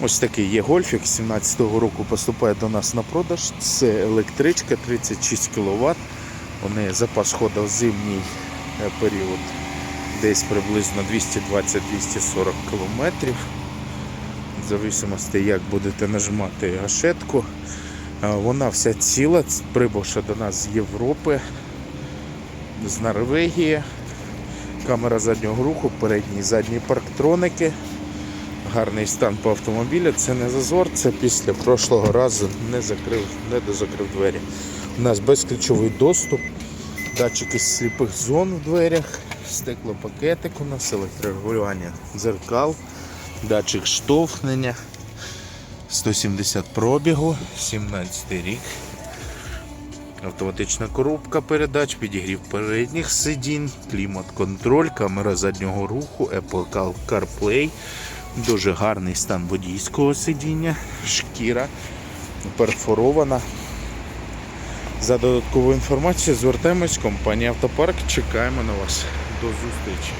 Ось такий є гольфік 17-го року поступає до нас на продаж. Це електричка 36 кВт. У неї запас ходу в зимній е, період десь приблизно 220-240 км. В зависимості, як будете нажимати гашетку. Е, Вона вся ціла, прибувши до нас з Європи, з Норвегії. Камера заднього руху, передні і задні парктроники. Гарний стан по автомобілю. Це не зазор, це після прошлого разу не закрив, не дозакрив двері. У нас безключовий доступ, датчики сліпих зон в дверях, стеклопакетик у нас, електрорегулювання дзеркал, датчик штовхнення, 170 пробігу, 17 рік. Автоматична коробка передач, підігрів передніх сидінь, клімат-контроль, камера заднього руху, Apple CarPlay, дуже гарний стан водійського сидіння, шкіра перфорована. За додаткову інформацію звертаємось, компанія Автопарк. Чекаємо на вас. До зустрічі.